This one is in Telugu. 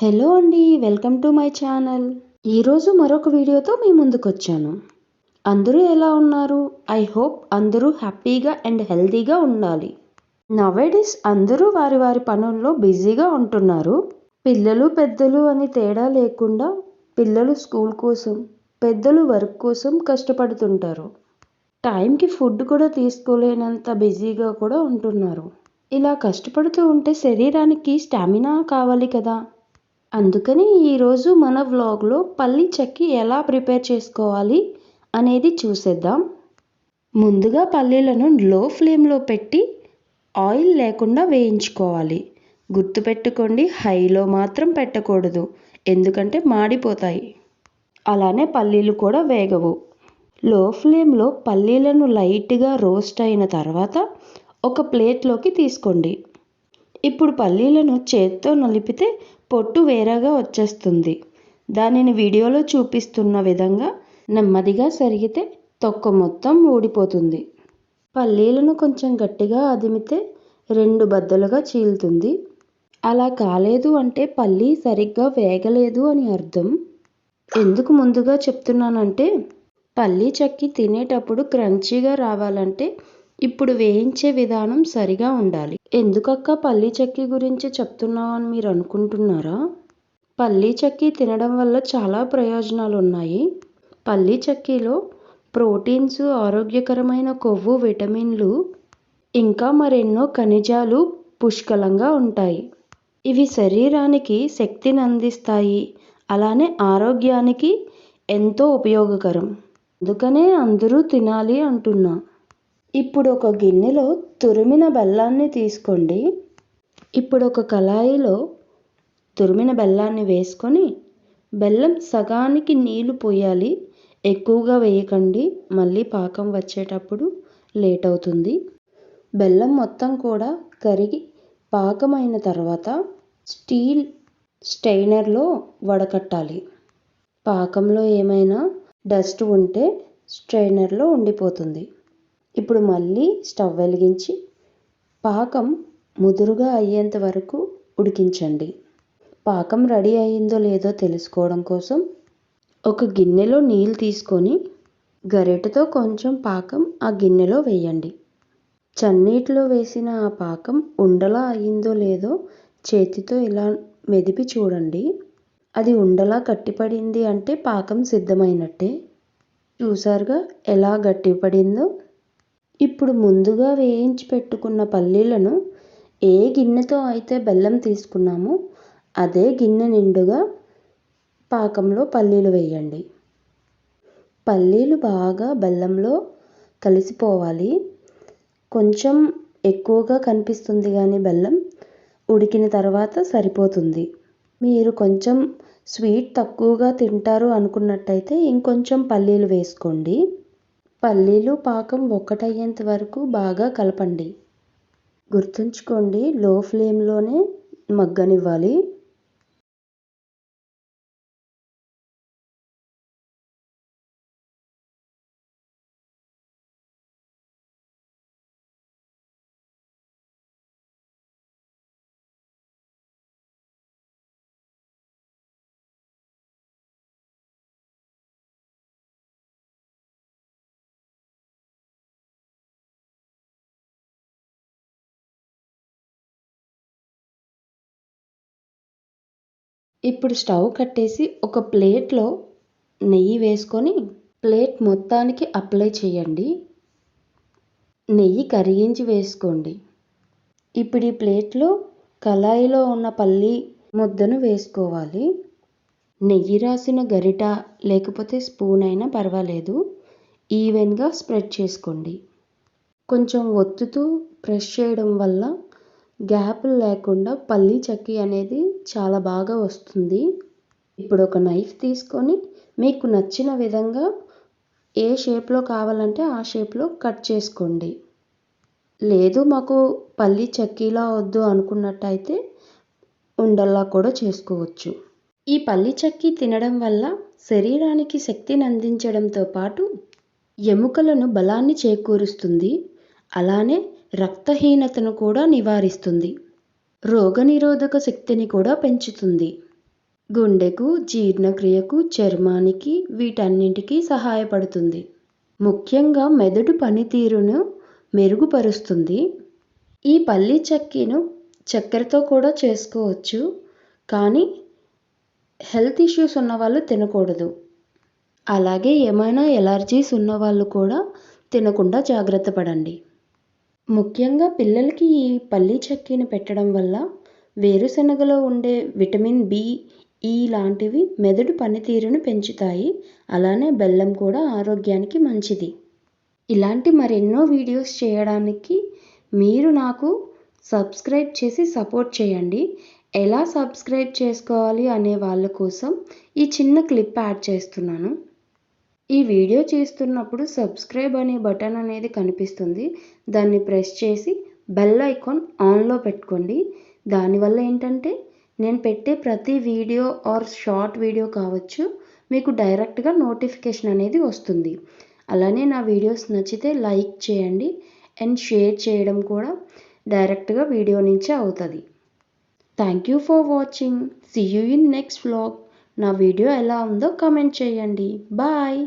హలో అండి వెల్కమ్ టు మై ఛానల్. ఈరోజు మరొక వీడియోతో మీ ముందుకు వచ్చాను అందరూ ఎలా ఉన్నారు? ఐ హోప్ అందరూ హ్యాపీగా అండ్ హెల్తీగా ఉండాలి. నవేడేస్ అందరూ వారి వారి పనుల్లో బిజీగా ఉంటున్నారు. పిల్లలు పెద్దలు అని తేడా లేకుండా పిల్లలు స్కూల్ కోసం పెద్దలు వర్క్ కోసం కష్టపడుతుంటారు. టైంకి ఫుడ్ కూడా తీసుకోలేనంత బిజీగా కూడా ఉంటున్నారు. ఇలా కష్టపడుతూ ఉంటే శరీరానికి స్టామినా కావాలి కదా. అందుకని ఈరోజు మన వ్లాగ్లో పల్లి చెక్కి ఎలా ప్రిపేర్ చేసుకోవాలి అనేది చూసేద్దాం. ముందుగా పల్లీలను లో ఫ్లేమ్లో పెట్టి ఆయిల్ లేకుండా వేయించుకోవాలి. గుర్తుపెట్టుకోండి హైలో మాత్రం పెట్టకూడదు ఎందుకంటే మాడిపోతాయి. అలానే పల్లీలు కూడా వేగవు. లో ఫ్లేమ్లో పల్లీలను లైట్గా రోస్ట్ అయిన తర్వాత ఒక ప్లేట్లోకి తీసుకోండి. ఇప్పుడు పల్లీలను చేత్తో నలిపితే పొట్టు వేరేగా వచ్చేస్తుంది. దానిని వీడియోలో చూపిస్తున్న విధంగా నెమ్మదిగా సరిగితే తొక్క మొత్తం ఊడిపోతుంది. పల్లీలను కొంచెం గట్టిగా అదిమితే రెండు బద్దలుగా చీలుతుంది. అలా కాలేదు అంటే పల్లీ సరిగ్గా వేగలేదు అని అర్థం. ఎందుకు ముందుగా చెప్తున్నానంటే పల్లీ చెక్కి తినేటప్పుడు క్రంచీగా రావాలంటే ఇప్పుడు వేయించే విధానం సరిగా ఉండాలి. ఎందుకక్క పల్లీ చెక్కి గురించి చెప్తున్నావు అని మీరు అనుకుంటున్నారా? పల్లీ చెక్కి తినడం వల్ల చాలా ప్రయోజనాలు ఉన్నాయి పల్లీ చెక్కీలో ప్రోటీన్స్ ఆరోగ్యకరమైన కొవ్వు విటమిన్లు ఇంకా మరెన్నో ఖనిజాలు పుష్కలంగా ఉంటాయి. ఇవి శరీరానికి శక్తిని అందిస్తాయి. అలానే ఆరోగ్యానికి ఎంతో ఉపయోగకరం. అందుకనే అందరూ తినాలి అంటున్నా. ఇప్పుడు ఒక గిన్నెలో తురిమిన బెల్లాన్ని తీసుకోండి. ఇప్పుడు ఒక కళాయిలో తురిమిన బెల్లాన్ని వేసుకొని బెల్లం సగానికి నీళ్ళు పోయాలి. ఎక్కువగా వేయకండి. మళ్ళీ పాకం వచ్చేటప్పుడు లేట్ అవుతుంది. బెల్లం మొత్తం కూడా కరిగి పాకమైన తర్వాత స్టీల్ స్టెయినర్లో వడకట్టాలి. పాకంలో ఏమైనా డస్ట్ ఉంటే స్ట్రైనర్లో ఉండిపోతుంది. ఇప్పుడు మళ్ళీ స్టవ్ వెలిగించి పాకం ముదురుగా అయ్యేంత వరకు ఉడికించండి. పాకం రెడీ అయ్యిందో లేదో తెలుసుకోవడం కోసం ఒక గిన్నెలో నీళ్ళు తీసుకొని గరిటెతో కొంచెం పాకం ఆ గిన్నెలో వేయండి. చన్నీటిలో వేసిన ఆ పాకం ఉండలా అయ్యిందో లేదో చేతితో ఇలా మెదిపి చూడండి. అది ఉండలా గట్టిపడింది అంటే పాకం సిద్ధమైనట్టే. చూసారుగా ఎలా గట్టిపడిందో? ఇప్పుడు ముందుగా వేయించి పెట్టుకున్న పల్లీలను ఏ గిన్నెతో అయితే బెల్లం తీసుకున్నామో అదే గిన్నె నిండుగా పాకంలో పల్లీలు వేయండి. పల్లీలు బాగా బెల్లంలో కలిసిపోవాలి. కొంచెం ఎక్కువగా కనిపిస్తుంది కానీ బెల్లం ఉడికిన తర్వాత సరిపోతుంది. మీరు కొంచెం స్వీట్ తక్కువగా తింటారు అనుకున్నట్టయితే ఇంకొంచెం పల్లీలు వేసుకోండి. పల్లీలు పాకం ఒక్కటయ్యేంత వరకు బాగా కలపండి. గుర్తుంచుకోండి లో ఫ్లేమ్లోనే మగ్గనివ్వాలి. ఇప్పుడు స్టవ్ కట్టేసి ఒక ప్లేట్లో నెయ్యి వేసుకొని ప్లేట్ మొత్తానికి అప్లై చేయండి. నెయ్యి కరిగించి వేసుకోండి. ఇప్పుడు ఈ ప్లేట్లో కళాయిలో ఉన్న పల్లి ముద్దను వేసుకోవాలి. నెయ్యి రాసిన గరిట లేకపోతే స్పూన్ అయినా పర్వాలేదు. ఈవెన్గా స్ప్రెడ్ చేసుకోండి. కొంచెం ఒత్తుతూ ప్రెస్ చేయడం వల్ల గ్యాప్లు లేకుండా పల్లీ చెక్కీ అనేది చాలా బాగా వస్తుంది. ఇప్పుడు ఒక నైఫ్ తీసుకొని మీకు నచ్చిన విధంగా ఏ షేప్లో కావాలంటే ఆ షేప్లో కట్ చేసుకోండి. లేదు మాకు పల్లీ చెక్కీలా వద్దు అనుకున్నట్టయితే ఉండల్లా కూడా చేసుకోవచ్చు. ఈ పల్లి చెక్కీ తినడం వల్ల శరీరానికి శక్తిని అందించడంతో పాటు ఎముకలను బలాన్ని చేకూరుస్తుంది. అలానే రక్తహీనతను కూడా నివారిస్తుంది. రోగనిరోధక శక్తిని కూడా పెంచుతుంది. గుండెకు జీర్ణక్రియకు చర్మానికి వీటన్నింటికి సహాయపడుతుంది. ముఖ్యంగా మెదడు పనితీరును మెరుగుపరుస్తుంది. ఈ పల్లి చక్కీను చక్కెరతో కూడా చేసుకోవచ్చు కానీ హెల్త్ ఇష్యూస్ ఉన్నవాళ్ళు తినకూడదు. అలాగే ఏమైనా ఎలర్జీస్ ఉన్నవాళ్ళు కూడా తినకుండా జాగ్రత్త పడండి. ముఖ్యంగా పిల్లలకి ఈ పల్లి చెక్కీని పెట్టడం వల్ల వేరుశనగలో ఉండే విటమిన్ బి ఈ లాంటివి మెదడు పనితీరును పెంచుతాయి. అలానే బెల్లం కూడా ఆరోగ్యానికి మంచిది. ఇలాంటి మరెన్నో వీడియోస్ చేయడానికి మీరు నాకు సబ్స్క్రైబ్ చేసి సపోర్ట్ చేయండి. ఎలా సబ్స్క్రైబ్ చేసుకోవాలి అనే వాళ్ళ కోసం ఈ చిన్న క్లిప్ యాడ్ చేస్తున్నాను. ఈ వీడియో చేస్తున్నప్పుడు సబ్స్క్రైబ్ అనే బటన్ అనేది కనిపిస్తుంది. దాన్ని ప్రెస్ చేసి బెల్ ఐకాన్ ఆన్లో పెట్టుకోండి. దానివల్ల ఏంటంటే నేను పెట్టే ప్రతి వీడియో ఆర్ షార్ట్ వీడియో కావచ్చు మీకు డైరెక్ట్గా నోటిఫికేషన్ అనేది వస్తుంది. అలానే నా వీడియోస్ నచ్చితే లైక్ చేయండి అండ్ షేర్ చేయడం కూడా డైరెక్ట్గా వీడియో నుంచే అవుతుంది. Thank you for watching. See you in next vlog. నా వీడియో ఎలా ఉందో కామెంట్ చేయండి. బాయ్.